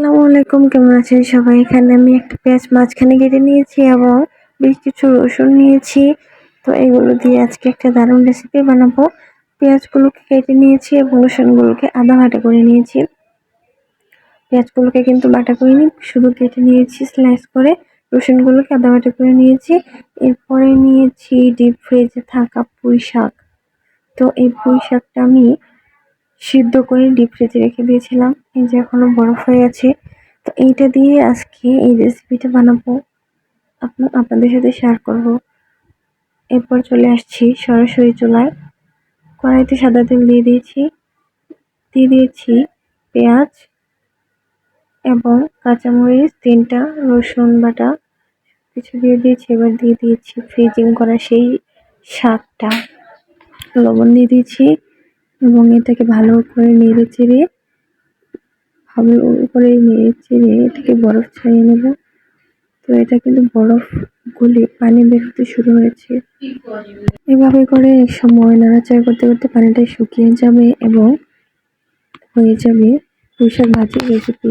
আসসালামু আলাইকুম, কেমন আছেন সবাই? এখানে আমি একটা পেঁয়াজ মাঝখানে কেটে নিয়েছি এবং বেশ কিছু রসুন নিয়েছি। তো এগুলো দিয়ে আজকে একটা দারুণ রেসিপি বানাবো। পেঁয়াজগুলোকে কেটে নিয়েছি এবং রসুনগুলোকে আদা বাটা করে নিয়েছি। পেঁয়াজগুলোকে কিন্তু বাটা করিনি শুধু কেটে নিয়েছি স্লাইস করে রসুনগুলোকে আদা বাটা করে নিয়েছি। এরপরে নিয়েছি ডিপ ফ্রিজে থাকা পুঁই শাক তো এই পুঁই শাকটা আমি সিদ্ধ করে ডিপ ফ্রিজে রেখে দিয়েছিলাম। এই যে এখনও বরফ হয়ে আছে। তো এইটা দিয়ে আজকে এই রেসিপিটা বানাবো। আপনা- আপনাদের সাথে শেয়ার করব। এরপর চলে আসছি সরাসরি চুলায়। কড়াইতে সাদা তেল দিয়ে দিয়েছি। দিয়ে দিয়েছি পেঁয়াজ এবং কাঁচামরিচ, তিনটা রসুন বাটা কিছু দিয়ে দিয়েছি। এবার দিয়ে দিয়েছি ফ্রিজিং করা সেই শাকটা। লবণ দিয়ে দিয়েছি। এবং এটাকে ভালো করে নেড়ে চেড়ে ভালো করে নেড়ে চেড়ে এটাকে বরফ ছাড়িয়ে নেব। তো এটা কিন্তু বরফ গলে পানি বের হতে শুরু হয়েছে। এভাবে করে সময় নাড়াচাড়া করতে করতে পানিটা শুকিয়ে যাবে এবং হয়ে যাবে পুঁইশাক ভাজির রেসিপি